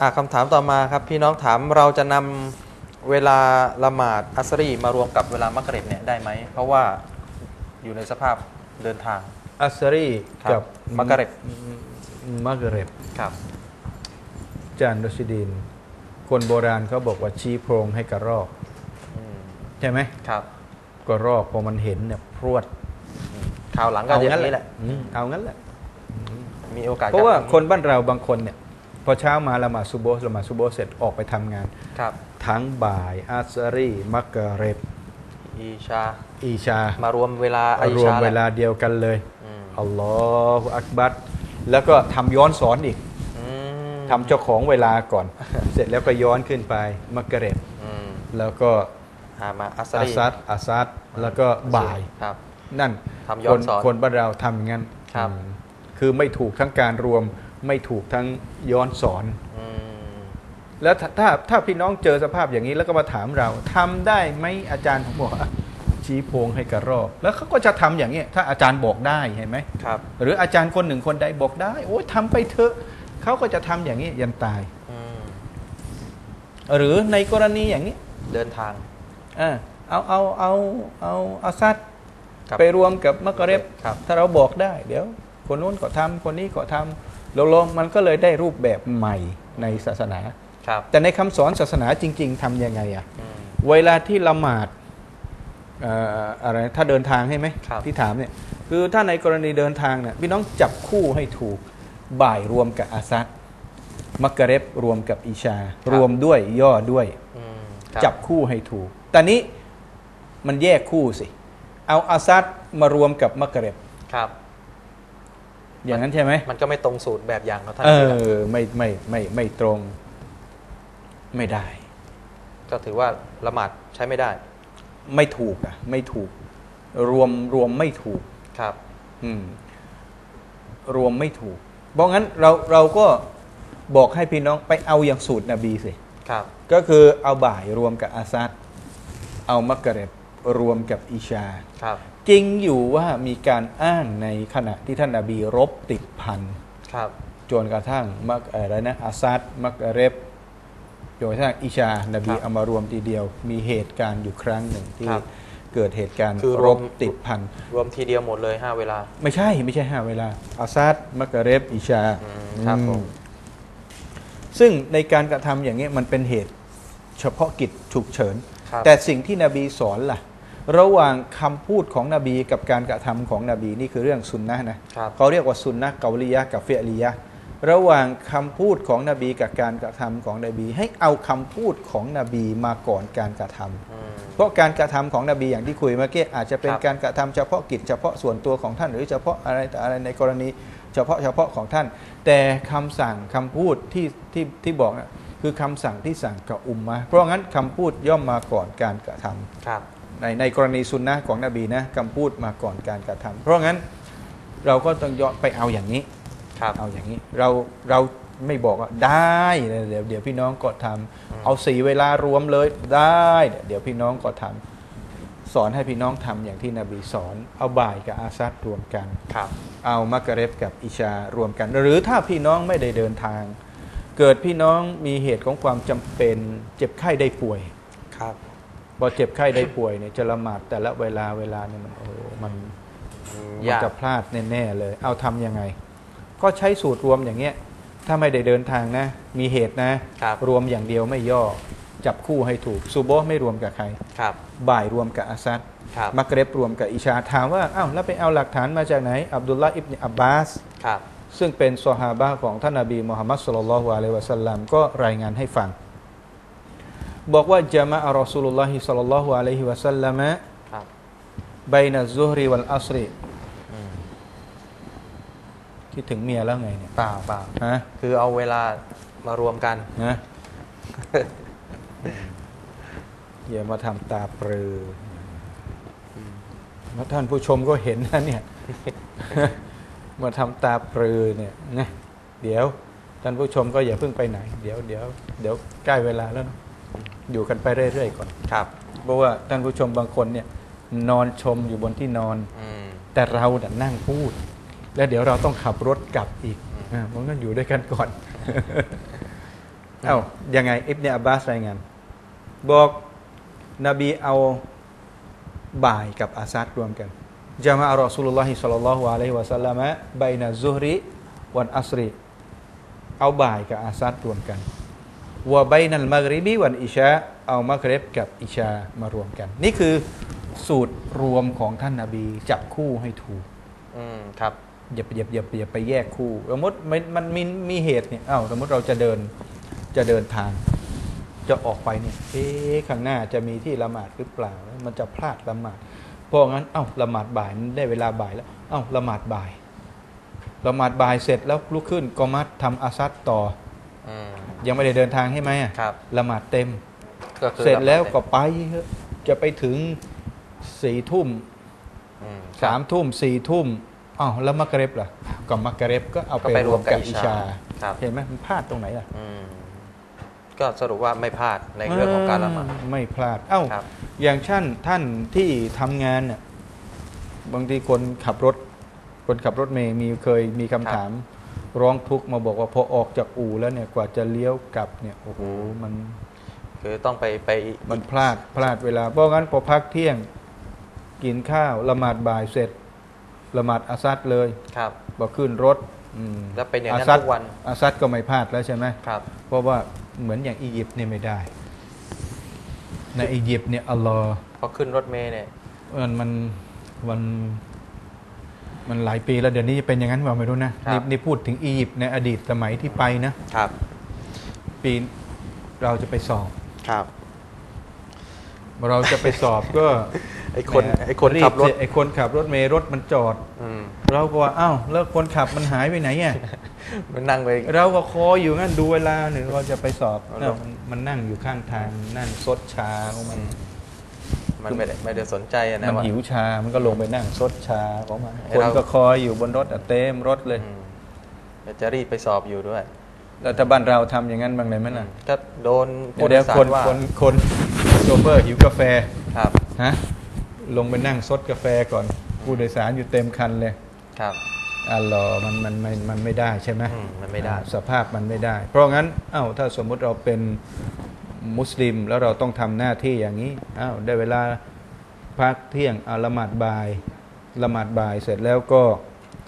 อะคำถามต่อมาครับพี่น้องถามเราจะนำเวลาละหมาดอัสรีมารวมกับเวลามักริบเนี่ยได้ไหม เพราะว่าอยู่ในสภาพเดินทาง อัสรีครับกับมักริบมักเรบครับจานรชิดิน คนโบราณเขาบอกว่าชี้โพรงให้กระรอกอืมใช่ไหมครับกระรอกพอมันเห็นเนี่ยพรวดข่าวหลังก็อย่างนี้แหละอืมเอางั้นแหละมีโอกาสเพราะว่าจคนบ้านเราบางคนเนี่ย พอเช้ามาละหมาดซุโบฮ์ละหมาดซุโบฮ์เสร็จออกไปทำงาน ครับ ทั้งบ่ายอัสรีมักเรบอีชา อีชา มารวมเวลาอิรวมชาเวลาแหะเดียวกันเลยอืมอัลลอฮฺอักบัรแล้วก็ทำย้อนสอนอีกอืมทำเจ้าของเวลาก่อน เสร็จแล้วก็ย้อนขึ้นไปมักเรบอืมแล้วก็หามาอัสอารีซัดอาซัดแล้วก็บ่าย ครับ นั่นทำย้อนสอนคคนบ้านเราทำอย่างนั้นครับ อืมคือไม่ถูกทั้งการรวม ไม่ถูกทั้งย้อนสอนอืมแล้วถ้าถ้าถ้าพี่น้องเจอสภาพอย่างนี้แล้วก็มาถามเราทำได้ไหมอาจารย์ผมบอกอะชี้โพงให้กระรอกแล้วเขาก็จะทำอย่างนี้ยถ้าอาจารย์บอกได้เห็นไหมครับ หรืออาจารย์คนหนึ่งคนใดบอกได้ โอ้ยทำไปเถอะเขาก็จะทำอย่างนี้ยันตายอืมหรือในกรณีอย่างนี้ เดินทางอ่าเอาเอาเอาเอาอาซัดครับไปรวมกับมักกะเร็บครับถ้าเราบอกได้ เดี๋ยว คนนู้นก็ทำคนนี้ก็ทำลงๆมันก็เลยได้รูปแบบใหม่ในศาสนาครับแต่ในคำสอนศาสนาจริง ๆทำยังไงอะอืมเวลาที่ละหมาดเอ่ออะไรถ้าเดินทางใช่ไหมครับที่ถามเนี่ยคือถ้าในกรณีเดินทางเนี่ยพี่น้องจับคู่ให้ถูกบ่ายรวมกับอาซัดมักกะเร็บรวมกับอิชา รวมด้วยย่อด้วยอืมครับจับคู่ให้ถูก แต่นี้มันแยกคู่สิ เอาอาซัดมารวมกับมักกะเร็บครับ อย่างนั้นใช่ไหมมันก็ไม่ตรงสูตรแบบอย่างของท่านเอครับอไม่ไม่ไม่ไม่ตรงไม่ได้ ก็ถือว่าละหมาดใช้ไม่ได้ ไม่ถูกอะ ไม่ถูก รวมรวมไม่ถูกครับ อืม รวมไม่ถูก เพราะงั้นเราเราก็บอกให้พี่น้องไปเอาอย่างสูตรนบีสิครับ ก็คือเอาบ่ายรวมกับอาซัดเอามักกะเร็บรวมกับอิชาครับ จริงอยู่ว่ามีการอ้างในขณะที่ท่านนาบีรบติดพันครับจนกระทั่งมักอะไรนะอาซัดมักกะเร็บจนกระทั่งอิชานบีครับเอามารวมทีเดียว มีเหตุการณ์อยู่ครั้งหนึ่งที่ครับเกิดเหตุการณ์คือรรวบมติดพันรวมทีเดียวหมดเลยห้าเวลา ไม่ใช่ไม่ใช่ห้าเวลาอาซัดมักกะเร็บอิชาอืมครับผมอืซึ่งในการกระทำอย่างนี้มันเป็นเหตุเฉพาะกิจฉุกเฉินครับแต่สิ่งที่นบีสอนล่ะ ระหว่างคำพูดของนบีกับการกระทำของนบีนี่คือเรื่องสุนนะนะครับเขาเรียกว่าสุนนะเกาลียะห์กับเฟียลียะห์ระหว่างคำพูดของนบีกับการกระทำของนบี ให้เอาคำพูดของนบีมาก่อนการกระทำอืมเพราะการกระทำของนบีอย่างที่คุยเมื่อกี้อาจจะเป็นครับการกระทำเฉพาะกิจเฉพาะส่วนตัวของท่าน หรือเฉพาะอะไรแต่อะไรในกรณีเฉพาะเฉพาะของท่าน แต่คำสั่งคำพูดที่ที่ที่บอกนะคือคำสั่งที่สั่งกับอุมมะห์เพราะงั้นคำพูดย่อมมาก่อนการกระทำครับ ในในกรณีสุนนะของนบีนะคำพูดมาก่อนการกระทำเพราะงั้นเราก็ต้องย้อนไปเอาอย่างนี้ครับเอาอย่างนี้ เราเราไม่บอกว่าได้เดี๋ยวเดี๋ยวพี่น้องก็ทำเอาสี่เวลารวมเลยได้ เดี๋ยวพี่น้องก็ทำสอนให้พี่น้องทำอย่างที่นบีสอน เอาบ่ายกับอาซัดรวมกันครับ เอามักกะเร็บกับอิชารวมกัน หรือถ้าพี่น้องไม่ได้เดินทาง เกิดพี่น้องมีเหตุของความจำเป็นเจ็บไข้ได้ป่วยครับ พอเจ็บไข้ได้ป่วยเนี่ยจะละหมาดแต่ละเวลาเวลาเนี่ยมันโอ้มันอืมมันยากจะพลาดแน่ๆเลย เอาทำยังไง ก็ใช้สูตรรวมอย่างเงี้ย ถ้าไม่ได้เดินทางนะ มีเหตุนะครับรวมอย่างเดียวไม่ย่อ จับคู่ให้ถูกซูโบะไม่รวมกับใครครับ บ่ายรวมกับอาซัดครับมักเร็บรวมกับอิชาถามว่าอ้าวแล้วไปเอาหลักฐานมาจากไหน อับดุลลาห์อิบเนอับบาสครับซึ่งเป็นซอฮาบะห์ของท่านนบีมุฮัมมัดสุลลัลลอฮุอะลัยฮิวะสัลลัมก็รายงานให้ฟัง บอกว่าจามะอัรอสูลุลลอฮิสัลลัลลอฮุอะลัยฮิวะสัลลัมครับบัยนัซซุฮริวัลอัสรีอืมคิดถึงเมียแล้วไงเนี่ยเปล่าเปล่าฮะคือเอาเวลามารวมกันนะอย่ามาทำตาปรืออแล้วท่านผู้ชมก็เห็นนะเนี่ย มาทำตาปรือเนี่ยนะเดี๋ยวท่านผู้ชมก็อย่าเพิ่งไปไหน เดี๋ยวเดี๋ยวเดี๋ยวใกล้เวลาแล้วนะ อยู่กันไปเรื่อยๆก่อนครับเพราะว่าท่านผู้ชมบางคนเนี่ยนอนชมอยู่บนที่นอน อืม แต่เราน่ะนั่งพูด แล้วเดี๋ยวเราต้องขับรถกลับอีกอ่ามันก็อยู่ด้วยกันก่อน เอ้ายังไงอิบเนอับบาสรายงาน บอกนบีเอาบ่ายกับอาซัดรวมกันจามะอัลรอสูลุลลอฮิสัลลัลลอฮุอะลัยฮิวะสัลลัมะไบนะซุฮริวันอัสรีเอาบ่ายกับอาซัดรวมกัน วะไบนัลมักริบีวันอิชาเอามักริบกับอิชามารวมกัน นี่คือสูตรรวมของท่านนาบีจับคู่ให้ถูกอืมครับอย่าไปอย่าอย่าอย่าไปแยกคู่ สมมติมันมันมีมีเหตุเนี่ยอ้าวสมมติเราจะเดินจะเดินทาง จะออกไปเนี่ยเอ๊ะข้างหน้าจะมีที่ละหมาดหรือเปล่า มันจะพลาดละหมาดเพราะงั้นเอ้าละหมาดบ่ายมันได้เวลาบ่ายแล้วเอ้าละหมาดบ่ายละหมาดบ่ายเสร็จแล้วลุกขึ้นก็มัดทำอาซัดต่ออืม ยังไม่ได้เดินทางใช่ไหมอะครับละหมาดเต็มก็คือเสร็จแล้วก็ไปเถอะจะไปถึงสี่ทุ่มอืมสามทุ่มสี่ทุ่มอ้าวแล้วมักเร็บล่ะก็มักเร็บก็เอาก็ไปไปรรววมมกักับบอิอิชาชาครับเห็นไหมมันพลาดตรงไหนล่ะอืมก็สรุปว่าไม่พลาดในเรื่องของการละหมาดเออไม่พลาด เอ้าครับอย่างท่านท่านที่ทำงานเนี่ยบางทีคนขับรถ คนขับรถเมย์มีเคยมีคำถาม ร้องทุกข์มาบอกว่าพอออกจากอู่แล้วเนี่ยกว่าจะเลี้ยวกลับเนี่ยโอ้โหมันคือต้องไปไปมันพลาดพลาดเวลาเพราะงั้นพอพักเที่ยงกินข้าวละหมาดบ่ายเสร็จละหมาดอาซัดเลยครับบอกขึ้นรถอืมแล้วเป็นอย่างนั้นซัดทุกวันอาซัดก็ไม่พลาดแล้วใช่ไหมครับ เพราะว่าเหมือนอย่างอียิปต์เนี่ยไม่ได้ในอียิปต์เนี่ยอัลลอฮ์พอขึ้นรถเมล์เนี่ยมันมันมัน มันหลายปีแล้วเดี๋ยวนี้จะเป็นอย่างนั้นว่าไม่รู้นะนี่นี่พูดถึงอียิปต์ในอดีตสมัยที่ไปนะครับ ปีเราจะไปสอบครับเราจะไปสอบก็ไอคนแหมไอคนขับรถเสียไอคนขับรถเมย์รถมันจอดอืมเราก็ว่าอ้าวแล้วคนขับมันหายไปไหนอะมันนั่งไปเราก็คอยอยู่งั้นดูเวลาหนึ่งเราจะไปสอบเอาเอ้าลงมันมันนั่งอยู่ข้างทางนั่นซดชาของมัน มันไม่ได้ไม่ได้สนใจอะนะมันว่าหิวชา มันก็ลงไปนั่งซดชาของมันไอ้คนเราก็คอยอยู่บนรถอะเต็มรถเลยอืมเดี๋ยวจะรีบไปสอบอยู่ด้วยแล้วถ้าบ้านเราทำอย่างนั้นบ้างเลยไหมล่ะก็โดนผู้โดเดี๋ยวยสาคนรว่าคนคนโชเฟอร์หิวกาแฟครับฮะลงไปนั่งซดกาแฟก่อนผู้โดยสารอยู่เต็มคันเลยครับอัลลอฮ์มันมันมันมันไม่ได้ใช่ไหมอืมมันไม่ได้อ่าสภาพมันไม่ได้ เพราะงั้นเอ้าถ้าสมมุติเราเป็น มุสลิม แล้วเราต้องทำหน้าที่อย่างนี้อ้าวได้เวลาพักเที่ยงเอาละหมาดบ่ายละหมาดบ่ายเสร็จแล้วก็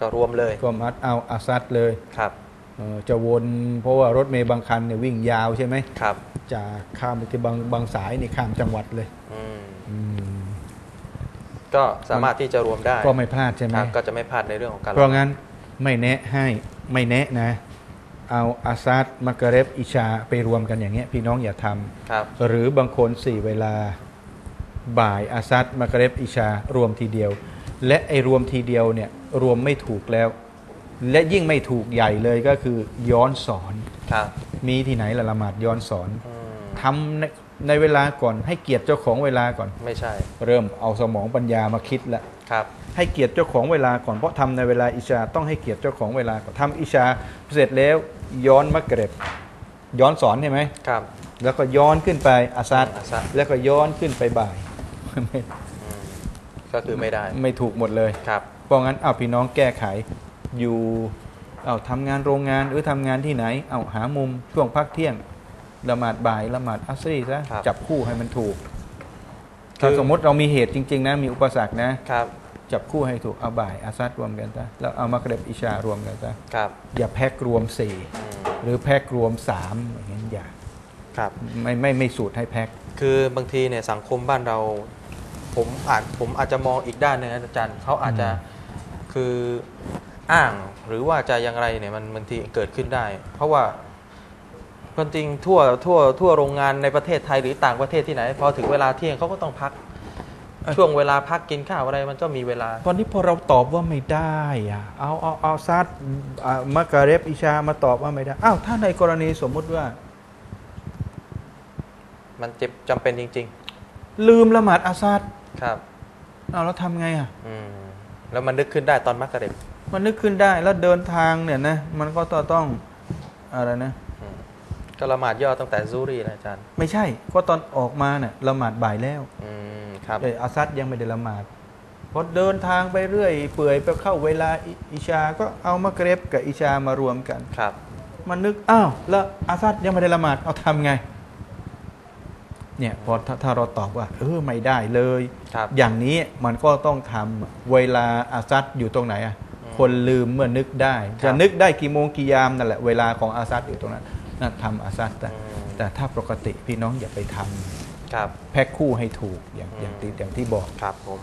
ก็รวมเลยก็มัดเอาอาซัดเลยครับเอ่อจะวนเพราะว่ารถเมย์บางคันเนี่ยวิ่งยาวใช่ไหมครับ จากข้ามไปที่บางบางสายนี่ข้ามจังหวัดเลยอืมอืมก็สามารถที่จะรวมได้ ก็ไม่พลาดใช่ไหมครับก็จะไม่พลาดในเรื่องของการเพราะงั้นไม่แนะให้ไม่แนะนะ เอาอาซัดมักกะเร็บอิชาไปรวมกันอย่างเงี้ยพี่น้องอย่าทำครับ หรือบางคนสี่เวลาบ่ายอาซัดมักกะเร็บอิชารวมทีเดียว และไอ้รวมทีเดียวเนี่ยรวมไม่ถูกแล้ว และยิ่งไม่ถูกใหญ่เลยก็คือย้อนสอนครับมีที่ไหนละละหมาดย้อนสอนอืมทำในในเวลาก่อนให้เกียรติเจ้าของเวลาก่อน ไม่ใช่ เริ่มเอาสมองปัญญามาคิดละครับให้เกียรติเจ้าของเวลาก่อนเพราะทำในเวลาอิชาต้องให้เกียรติเจ้าของเวลาก่อนทำอิชาเสร็จแล้ว ย้อนมักเกร็บ ย้อนสอนใช่ไหมครับ แล้วก็ย้อนขึ้นไปอาซัดอาซัด แล้วก็ย้อนขึ้นไปบ่ายไม่อืมก็คือไม่ได้ไม่ถูกหมดเลย ครับ เพราะงั้นเอาพี่น้องแก้ไขอยู่เอาทำงานโรงงานหรือทำงานที่ไหน เอาหามุมช่วงพักเที่ยงละหมาดบ่ายละหมาดอัสรีซะครับจับคู่ให้มันถูกคือถ้าสมมติเรามีเหตุจริง ๆ นะ มีอุปสรรคนะ ครับ จับคู่ให้ถูกเอาบ่ายอาซัดรวมกันซะแล้วเอามักเร็บอิชารวมกันซะครับ อย่าแพ็กรวมสี่อืมหรือแพ็กรวมสามอย่างนั้นอย่าครับไม่ไม่ไม่สูตรให้แพ็กคือบางทีเนี่ยสังคมบ้านเรา ผมอาจผมอาจจะมองอีกด้านหนึงนะอาจารย์เขาอาจจะคืออ้างหรือว่าจะอย่างไรเนี่ยมันบางทีเกิดขึ้นได้ เพราะว่าความจริงทั่วทั่วทั่วโรงงานในประเทศไทยหรือต่างประเทศที่ไหนพอถึงเวลาเที่ยงเขาก็ต้องพัก ช่วงเวลาพักกินข้าวอะไรมันก็มีเวลา ตอนนี้พอเราตอบว่าไม่ได้อะเอาเอาเอาซัดอ่ามักเร็บอิชามาตอบว่าไม่ได้อ้าวถ้าในกรณีสมมุติว่า มันเจ็บจำเป็นจริงลืมละหมาดอาซัดๆครับเอาแล้วทำไงอะอืมแล้วมันนึกขึ้นได้ตอนมักกะเร็บมันนึกขึ้นได้แล้วเดินทางเนี่ยนะมันก็ต้องอะไรนะอืมก็ละหมาดย่อตั้งแต่ซูรีนะอาจารย์ ไม่ใช่ ก็ตอนออกมาเนี่ยละหมาดบ่ายแล้ว อืม ครับเอออาซัดยังไม่ได้ละหมาดพอเดินทางไปเรื่อย เปื่อยไปเข้าเวลาอิอิชา ก็เอามะเกร็บกับอิชามารวมกันครับมานึกอ้าวแล้วอาซัดยังไม่ได้ละหมาดเอาทำไงเนี่ยพอถ้าถ้าเราตอบว่าเออไม่ได้เลยครับอย่างนี้มันก็ต้องทำเวลาอาซัดอยู่ตรงไหนอะอืมคนลืมเมื่อนึกได้ครัจะบนึกได้กี่โมงกี่ยามนั่นแหละเวลาของอาซัดอยู่ตรงนั้นนั่นทำอาซัดแต่อืมแต่ถ้าปกติพี่น้องอย่าไปทำครับ แพ็คคู่ให้ถูกอย่างอย่างที่อย่างที่บอกครับผม